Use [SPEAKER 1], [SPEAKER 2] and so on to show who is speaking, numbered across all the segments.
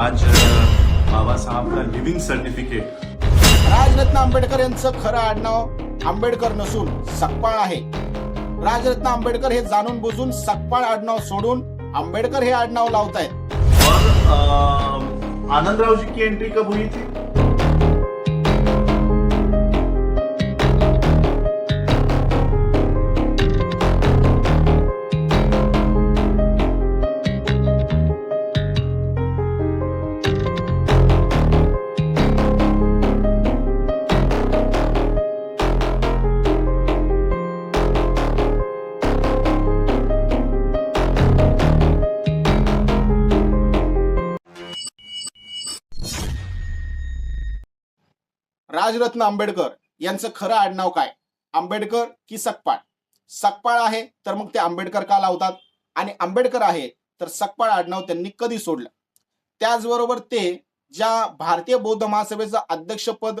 [SPEAKER 1] आज अ, बाबासाहेब का living certificate
[SPEAKER 2] Rajratna Ambedkar यांचं खरं आडनाव आंबेडकर नसून सकपाळ आहे. राजरत्न आंबेडकर हे जाणून बुजून सकपाळ आडनाव सोडून आंबेडकर हे आडनाव लावतायत.
[SPEAKER 1] और अ, आनंदराव जी की एंट्री कब हुई थी?
[SPEAKER 2] राजरत्न आंबेडकर यांचं खरं आडनाव काय? आंबेडकर की सकपाळ? सकपाळ आहे तर मग ते आंबेडकर का लावतात? आणि आंबेडकर आहे तर सकपाळ आडनाव त्यांनी कधी सोडलं? त्याचबरोबर ते ज्या भारतीय बौद्ध महासभेचं अध्यक्षपद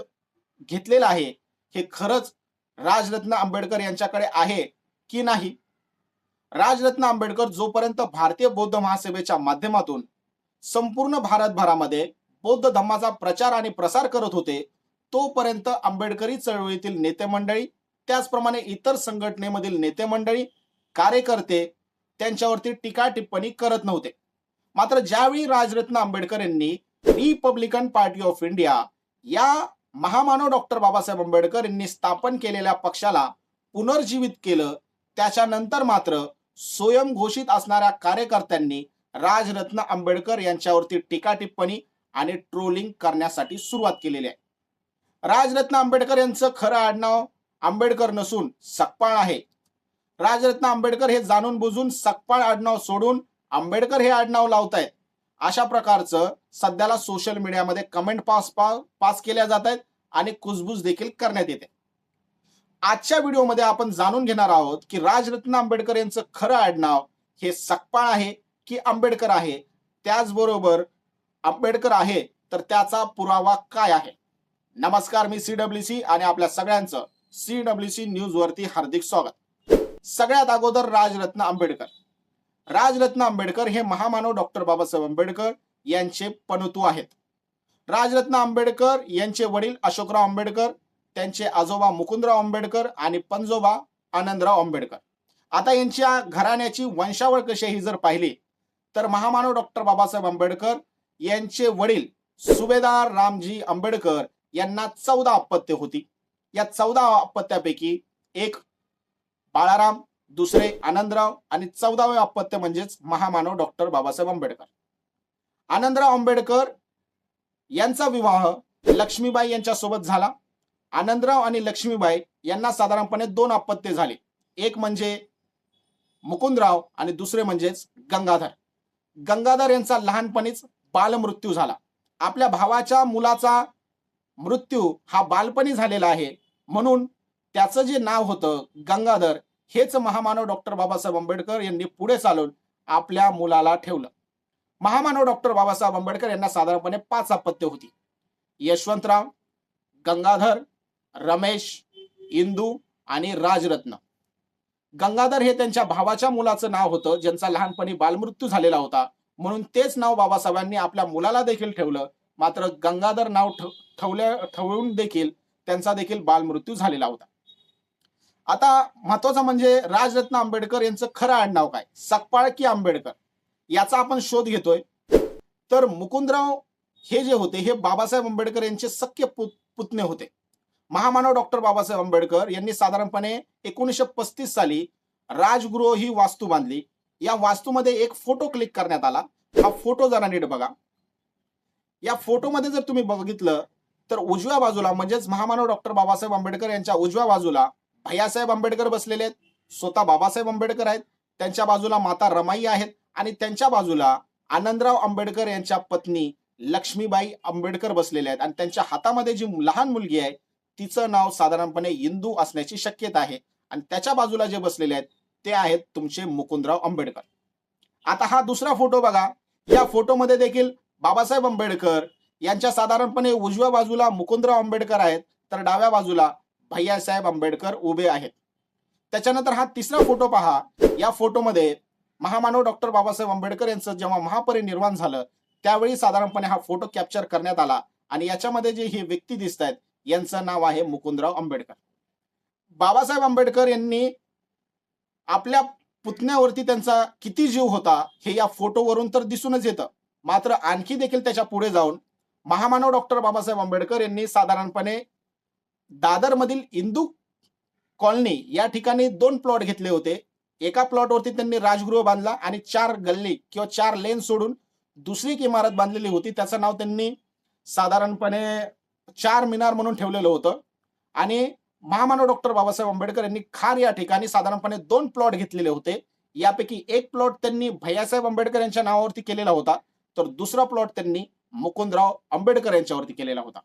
[SPEAKER 2] घेतलेलं आहे हे खरंच राजरत्न आंबेडकर यांच्याकडे आहे की नाही? राजरत्न आंबेडकर जोपर्यंत भारतीय बौद्ध महासभेच्या माध्यमातून संपूर्ण भारतभरामध्ये बौद्ध धम्माचा प्रचार आणि प्रसार करत होते तोपर्यंत आंबेडकरी चळवळीतील नेते मंडळी त्याचप्रमाणे इतर संघटनेमधील नेते मंडळी कार्यकर्ते त्यांच्यावरती टीका टिप्पणी करत नव्हते. मात्र ज्यावेळी राजरत्न आंबेडकर यांनी रिपब्लिकन पार्टी ऑफ इंडिया या महामानव डॉक्टर बाबासाहेब आंबेडकर यांनी स्थापन केलेल्या पक्षाला पुनर्जीवित केलं त्याच्यानंतर मात्र स्वयंघोषित असणाऱ्या कार्यकर्त्यांनी राजरत्न आंबेडकर यांच्यावरती टीका टिप्पणी आणि ट्रोलिंग करण्यासाठी सुरुवात केलेली आहे. राजरत्न आंबेडकर यांचं खरं आडनाव आंबेडकर नसून सकपाळ आहे. राजरत्न आंबेडकर हे जाणून बुजून सकपाळ आडनाव सोडून आंबेडकर हे आडनाव लावतायत. अशा प्रकारचं सध्याला सोशल मीडियामध्ये कमेंट पास पा- पास केल्या जात आहेत आणि कुजबूज देखील करण्यात येते. आजच्या व्हिडिओमध्ये आपण जाणून घेणार आहोत की राजरत्न आंबेडकर यांचं खरं आडनाव हे सकपाळ आहे की आंबेडकर आहे? त्याचबरोबर आंबेडकर आहे तर त्याचा पुरावा काय आहे? नमस्कार मी सी डब्ल्यू सी आणि आपल्या सगळ्यांचं सी डब्ल्यू सी न्यूज वरती हार्दिक स्वागत. सगळ्यात अगोदर राजरत्न आंबेडकर. राजरत्न आंबेडकर हे महामानव डॉक्टर बाबासाहेब आंबेडकर यांचे पणतू आहेत. राजरत्न आंबेडकर यांचे वडील अशोकराव आंबेडकर त्यांचे आजोबा मुकुंदराव आंबेडकर आणि पंजोबा आनंदराव आंबेडकर. आता यांच्या घराण्याची वंशावळ कशी ही जर पाहिली तर महामानव डॉक्टर बाबासाहेब आंबेडकर यांचे वडील सुभेदार रामजी आंबेडकर यांना चौदा अपत्य होती. या चौदा अपत्यापैकी एक बाळाराम दुसरे आनंदराव आणि चौदावे अपत्य म्हणजेच महामानव डॉक्टर बाबासाहेब आंबेडकर. आनंदराव आंबेडकर यांचा विवाह लक्ष्मीबाई यांच्यासोबत झाला. आनंदराव आणि लक्ष्मीबाई यांना साधारणपणे दोन अपत्य झाले. एक म्हणजे मुकुंदराव आणि दुसरे म्हणजेच गंगाधर. गंगाधर यांचा लहानपणीच बालमृत्यू झाला. आपल्या भावाच्या मुलाचा मृत्यू हा बालपणी झालेला आहे. म्हणून त्याचं जे नाव होतं गंगाधर हेच महामानव डॉक्टर बाबासाहेब आंबेडकर यांनी पुढे चालून आपल्या मुलाला ठेवलं. महामानव डॉक्टर बाबासाहेब आंबेडकर यांना साधारणपणे पाच अपत्य होती. यशवंतराव गंगाधर रमेश इंदू आणि राजरत्न. गंगाधर हे त्यांच्या भावाच्या मुलाचं नाव होतं ज्यांचा लहानपणी बालमृत्यू झालेला होता. म्हणून तेच नाव बाबासाहेबांनी आपल्या मुलाला देखील ठेवलं. मात्र गंगाधर नाव ठवल्या ठेवल्या ठेवून देखील त्यांचा देखील बालमृत्यू झालेला होता. आता महत्वाचं म्हणजे राजरत्न आंबेडकर यांचं खरं आडनाव काय? सकपाळकी आंबेडकर. याचा आपण शोध घेतोय. तर मुकुंदराव हे जे होते हे बाबासाहेब आंबेडकर यांचे सख्य पुत- पुतणे होते. महामानव डॉक्टर बाबासाहेब आंबेडकर यांनी साधारणपणे एकोणीसशे पस्तीस साली राजगृह ही वास्तू बांधली. या वास्तूमध्ये एक फोटो क्लिक करण्यात आला. हा फोटो जरा नीट बघा. या फोटोमध्ये जर तुम्ही बघितलं तर उजव्या बाजूला म्हणजेच महामानव डॉक्टर बाबासाहेब आंबेडकर यांच्या उजव्या बाजूला भैयासाहेब आंबेडकर बसलेले आहेत. स्वतः बाबासाहेब आंबेडकर आहेत. त्यांच्या बाजूला माता रमाई आहेत. आणि त्यांच्या बाजूला आनंदराव आंबेडकर यांच्या पत्नी लक्ष्मीबाई आंबेडकर बसलेल्या आहेत. आणि त्यांच्या हातामध्ये जी लहान मुलगी आहे तिचं नाव साधारणपणे इंदू असण्याची शक्यता आहे. आणि त्याच्या बाजूला जे बसलेले आहेत ते आहेत तुमचे मुकुंदराव आंबेडकर. आता हा दुसरा फोटो बघा. या फोटोमध्ये देखील बाबासाहेब आंबेडकर यांच्या साधारणपणे उजव्या बाजूला मुकुंदराव आंबेडकर आहेत तर डाव्या बाजूला भैयासाहेब आंबेडकर उभे आहेत. त्याच्यानंतर हा तिसरा फोटो पहा. या फोटोमध्ये महामानव डॉक्टर बाबासाहेब आंबेडकर यांचं जेव्हा महापरिनिर्वाण झालं त्यावेळी साधारणपणे हा फोटो कॅप्चर करण्यात आला आणि याच्यामध्ये जे ही व्यक्ती दिसत आहेत यांचं नाव आहे मुकुंदराव आंबेडकर. बाबासाहेब आंबेडकर यांनी आपल्या पुतण्यावरती त्यांचा किती जीव होता हे या फोटोवरून तर दिसूनच येतं. मात्र आणखी देखील त्याच्या पुढे जाऊन महामानव डॉक्टर बाबासाहेब आंबेडकर यांनी साधारणपणे दादरमधील इंदू कॉलनी या ठिकाणी दोन प्लॉट घेतले होते. एका प्लॉटवरती त्यांनी राजगृह बांधला आणि चार गल्ली किंवा चार लेन सोडून दुसरी एक इमारत बांधलेली होती. त्याचं नाव त्यांनी साधारणपणे चार मिनार म्हणून ठेवलेलं होतं. आणि महामानव डॉक्टर बाबासाहेब आंबेडकर यांनी खार या ठिकाणी साधारणपणे दोन प्लॉट घेतलेले होते. यापैकी एक प्लॉट त्यांनी भैयासाहेब आंबेडकर यांच्या नावावरती केलेला होता. तर दुसरा प्लॉट त्यांनी मुकुंदराव आंबेडकर यांच्यावरती केलेला होता.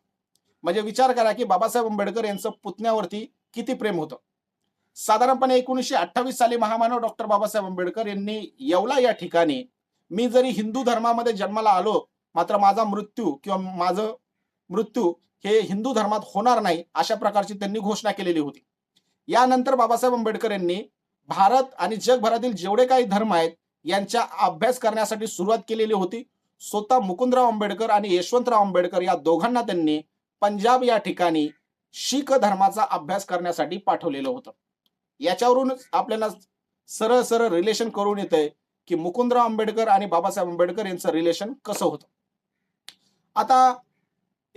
[SPEAKER 2] म्हणजे विचार करा की बाबासाहेब आंबेडकर यांचं पुतण्यावरती किती प्रेम होतं? साधारणपणे एकोणीसशे अठ्ठावीस साली महामानव डॉक्टर बाबासाहेब आंबेडकर यांनी येवला या ठिकाणी मी जरी हिंदू धर्मामध्ये जन्माला आलो मात्र माझा मृत्यू किंवा माझं मृत्यू हे हिंदू धर्मात होणार नाही अशा प्रकारची त्यांनी घोषणा केलेली होती. यानंतर बाबासाहेब आंबेडकर यांनी भारत आणि जगभरातील जेवढे काही धर्म आहेत यांचा अभ्यास करण्यासाठी सुरुवात केलेली होती. स्वतः मुकुंदराव आंबेडकर आणि यशवंतराव आंबेडकर या दोघांना त्यांनी पंजाब या ठिकाणी शीख धर्माचा अभ्यास करण्यासाठी पाठवलेलं होतं. याच्यावरून आपल्याला सरळ सरळ रिलेशन करून येतंय की मुकुंदराव आंबेडकर आणि बाबासाहेब आंबेडकर यांचं रिलेशन कसं होतं. आता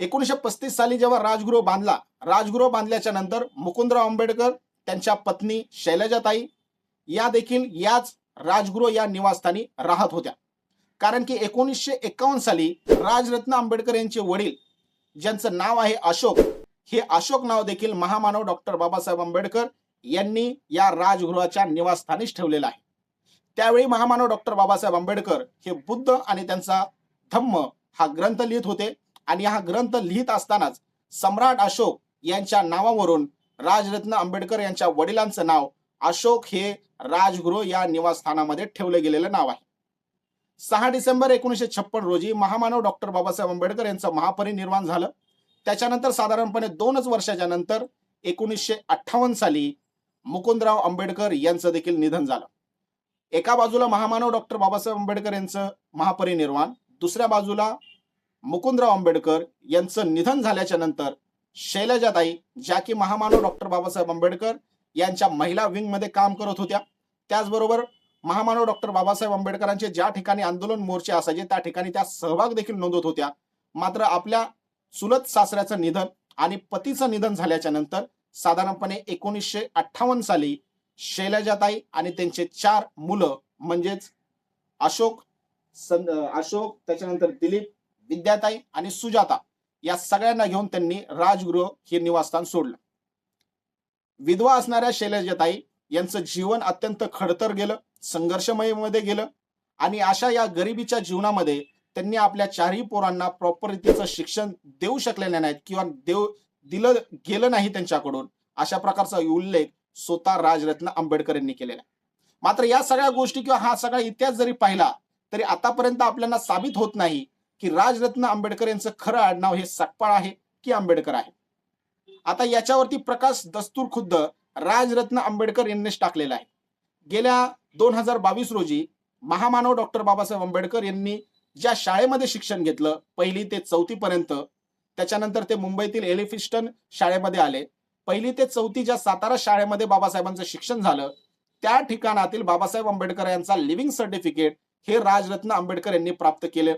[SPEAKER 2] एकोणीशे पस्तीस साली जेव्हा राजगृह बांधला राजगृह बांधल्याच्या नंतर मुकुंदराव आंबेडकर त्यांच्या पत्नी शैलजाताई या देखील याच राजगृह या निवासस्थानी राहत होत्या. कारण की एकोणीसशे एकावन्न साली राजरत्न आंबेडकर यांचे वडील ज्यांचं नाव आहे अशोक हे अशोक नाव देखील महामानव डॉक्टर बाबासाहेब आंबेडकर यांनी या राजगृहाच्या निवासस्थानीच ठेवलेलं आहे. त्यावेळी महामानव डॉक्टर बाबासाहेब आंबेडकर हे बुद्ध आणि त्यांचा धम्म हा ग्रंथ लिहित होते आणि हा ग्रंथ लिहित असतानाच सम्राट अशोक यांच्या नावावरून राजरत्न आंबेडकर यांच्या वडिलांचं नाव अशोक हे राजगृह या निवासस्थानामध्ये ठेवलं गेलेलं नाव आहे. सहा डिसेंबर एकोणीसशे छप्पन रोजी महामानव डॉक्टर बाबासाहेब आंबेडकर यांचं महापरिनिर्वाण झालं. त्याच्यानंतर साधारणपणे दोनच वर्षाच्या नंतर एकोणीसशे अठ्ठावन्न साली मुकुंदराव आंबेडकर यांचं देखील निधन झालं. एका बाजूला महामानव डॉक्टर बाबासाहेब आंबेडकर यांचं महापरिनिर्वाण दुसऱ्या बाजूला मुकुंदराव आंबेडकर यांचं निधन झाल्याच्यानंतर शैलजाताई ज्या की महामानव डॉक्टर बाबासाहेब आंबेडकर यांच्या महिला विंगमध्ये काम करत होत्या त्याचबरोबर महामानव डॉक्टर बाबासाहेब आंबेडकरांचे ज्या ठिकाणी आंदोलन मोर्चे असायचे त्या ठिकाणी त्या सहभाग देखील नोंदवत होत्या. मात्र आपल्या चुलत सासऱ्याचं निधन आणि पतीचं निधन झाल्याच्यानंतर साधारणपणे एकोणीसशे अठ्ठावन्न साली शैलजाताई आणि त्यांचे चार मुलं म्हणजेच अशोक सं अशोक त्याच्यानंतर दिलीप विद्याताई आणि सुजाता या सगळ्यांना घेऊन त्यांनी राजगृह हे निवासस्थान सोडलं. विधवा असणाऱ्या शैलजाताई यांचं जीवन अत्यंत खडतर गेलं. संघर्षमयमध्ये गेलं. आणि अशा या गरिबीच्या जीवनामध्ये त्यांनी आपल्या चारही पोरांना प्रॉपर रीतीचं शिक्षण देऊ शकलेले नाहीत किंवा देऊ दिलं गेलं नाही त्यांच्याकडून अशा प्रकारचा उल्लेख स्वतः राजरत्न आंबेडकर यांनी केलेला आहे. मात्र या सगळ्या गोष्टी किंवा हा सगळा इतिहास जरी पाहिला तरी आतापर्यंत आपल्याला साबित होत नाही की राजरत्न आंबेडकर यांचं खरं आडनाव हे सकपाळ आहे की आंबेडकर आहे. आता याच्यावरती प्रकाश दस्तूर खुद्द राजरत्न आंबेडकर यांनीच टाकलेला आहे. गेल्या दोन हजार बावीस रोजी महामानव डॉक्टर बाबासाहेब आंबेडकर यांनी ज्या शाळेमध्ये शिक्षण घेतलं पहिली ते चौथी पर्यंत त्याच्यानंतर ते मुंबईतील एलिफिस्टन शाळेमध्ये आले. पहिली ते चौथी ज्या सातारा शाळेमध्ये बाबासाहेबांचं शिक्षण झालं त्या ठिकाणातील बाबासाहेब आंबेडकर यांचा लिव्हिंग सर्टिफिकेट हे राजरत्न आंबेडकर यांनी प्राप्त केले.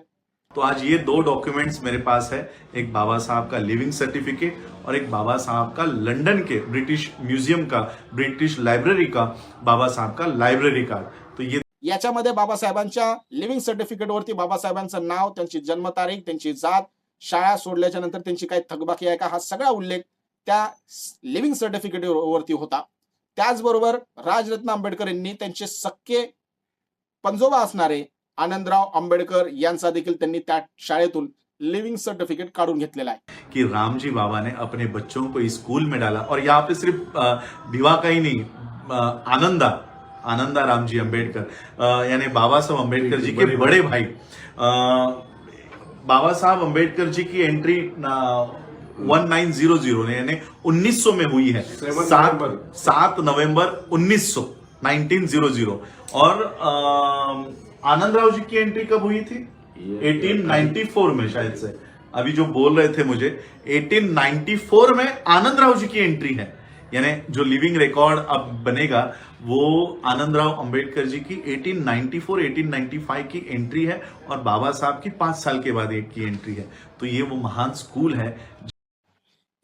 [SPEAKER 1] तो आज ये दो डॉक्यूमेंट्स मेरे पास है। एक बाबा साहब का लिविंग सर्टिफिकेट और एक बाबा साहब का लंदन के ब्रिटिश म्यूजियम का ब्रिटिश लाइब्रेरी का बाबा साहब का लाइब्रेरी कार्ड तो ये
[SPEAKER 2] याच्यामध्ये बाबासाहेबांच्या लिव्हिंग सर्टिफिकेटवरती बाबासाहेबांचं नाव त्यांची जन्मतारीख त्यांची जात शाळा सोडल्याच्या नंतर त्यांची काही थकबाकी आहे का हा सगळा उल्लेख त्या लिव्हिंग सर्टिफिकेट वरती होता. त्याचबरोबर राजरत्न आंबेडकर यांनी त्यांचे सक्के पंजोबा असणारे आनंदराव आंबेडकर यांचा देखील त्यांनी त्या शाळेतून लिव्हिंग सर्टिफिकेट काढून घेतलेला आहे.
[SPEAKER 1] कि रामजी बाबा ने अपने बच्चों को स्कूल में डाला और यहाँ पे सिर्फ भिवा का ही नहीं आनंदा आनंदा रामजी अम्बेडकर अ, यानी बाबा साहब अम्बेडकर जी के बड़े भाई। अ, बाबा साहब अम्बेडकर जी की entry one nine zero zero यानी 1900 में हुई है। सात. सात नवंबर। 1900 1900 और अ, आनंद राव जी की एंट्री कब हुई थी?
[SPEAKER 3] ये-
[SPEAKER 1] 1894 में शायद से। अभी जो बोल रहे थे मुझे 1894 में आनंद राव जी की एंट्री है। यानी जो लिविंग रिकॉर्ड अब बनेगा वो आनंद राव अंबेडकर जी की 1894 1895 की एंट्री है और बाबा साहब की पाँच साल के बाद एक की एंट्री है। तो ये वो महान स्कूल है।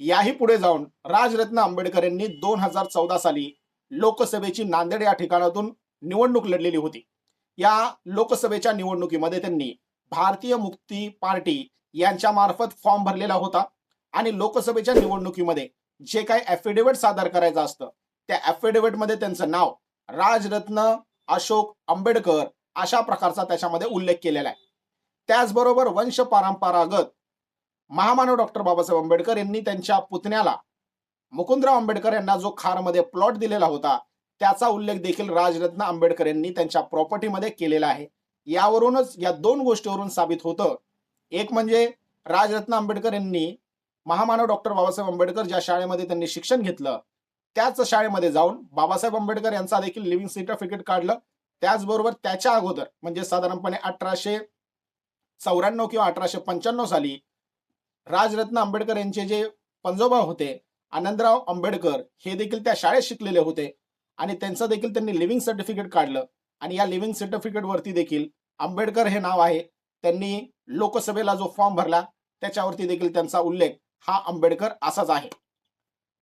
[SPEAKER 2] याही पुढे जाऊन राजरत्न आंबेडकर यांनी दोन हज़ार चौदा साली लोकसभेची नांदेड या ठिकाणातून निवडणूक लढलेली होती. या लोकसभेच्या निवडणुकीमध्ये त्यांनी भारतीय मुक्ती पार्टी यांच्या मार्फत फॉर्म भरलेला होता. आणि लोकसभेच्या निवडणुकीमध्ये जे काही ऍफिडेव्हिट सादर करायचं असतं त्या ऍफिडेव्हिटमध्ये त्यांचं नाव राजरत्न अशोक आंबेडकर अशा प्रकारचा त्याच्यामध्ये उल्लेख केलेला आहे. त्याचबरोबर वंश परंपरागत महामानव डॉक्टर बाबासाहेब आंबेडकर यांनी त्यांच्या पुतण्याला मुकुंदराव आंबेडकर यांना जो खारमध्ये प्लॉट दिलेला होता त्याचा उल्लेख देखील राजरत्न आंबेडकर यांनी त्यांच्या प्रॉपर्टीमध्ये केलेला आहे. यावरूनच या दोन गोष्टीवरून साबित होतं. एक म्हणजे राजरत्न आंबेडकर यांनी महामानव डॉक्टर बाबासाहेब आंबेडकर ज्या शाळेमध्ये त्यांनी शिक्षण घेतलं त्याच शाळेमध्ये जाऊन बाबासाहेब आंबेडकर यांचा देखील लिव्हिंग सर्टिफिकेट काढलं. त्याचबरोबर त्याच्या अगोदर म्हणजे साधारणपणे अठराशे चौऱ्याण्णव किंवा अठराशे पंच्याण्णव साली राजरत्न आंबेडकर यांचे जे पंजोबा होते आनंदराव आंबेडकर हे देखील त्या शाळेत शिकलेले होते. आणि त्यांचं देखील त्यांनी लिव्हिंग सर्टिफिकेट काढलं. आणि या लिव्हिंग सर्टिफिकेटवरती देखील आंबेडकर हे नाव आहे. त्यांनी लोकसभेला जो फॉर्म भरला त्याच्यावरती देखील त्यांचा उल्लेख हा आंबेडकर असाच आहे.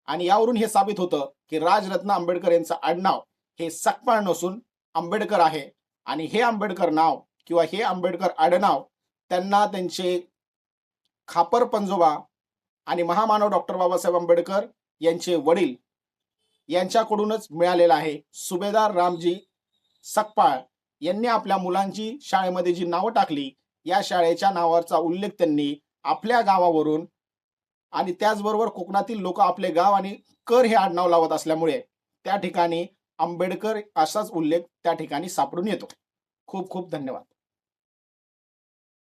[SPEAKER 2] आणि यावरून हे साबित होतं की राजरत्न आंबेडकर यांचं आडनाव हे सकपाळ नसून आंबेडकर आहे. आणि हे आंबेडकर नाव किंवा हे आंबेडकर आडनाव त्यांना त्यांचे खापर पंजोबा आणि महामानव डॉक्टर बाबासाहेब आंबेडकर यांचे वडील यांच्याकडूनच मिळालेला आहे. सुभेदार रामजी सकपाळ यांनी आपल्या मुलांची शाळेमध्ये जी नावं टाकली या शाळेच्या नावाचा उल्लेख त्यांनी आपल्या गावावरून आणि त्याचबरोबर कोकणातील लोक आपले गाव आणि कर हे आडनाव लावत असल्यामुळे त्या ठिकाणी आंबेडकर असाच उल्लेख त्या ठिकाणी सापडून येतो. खूप खूप धन्यवाद.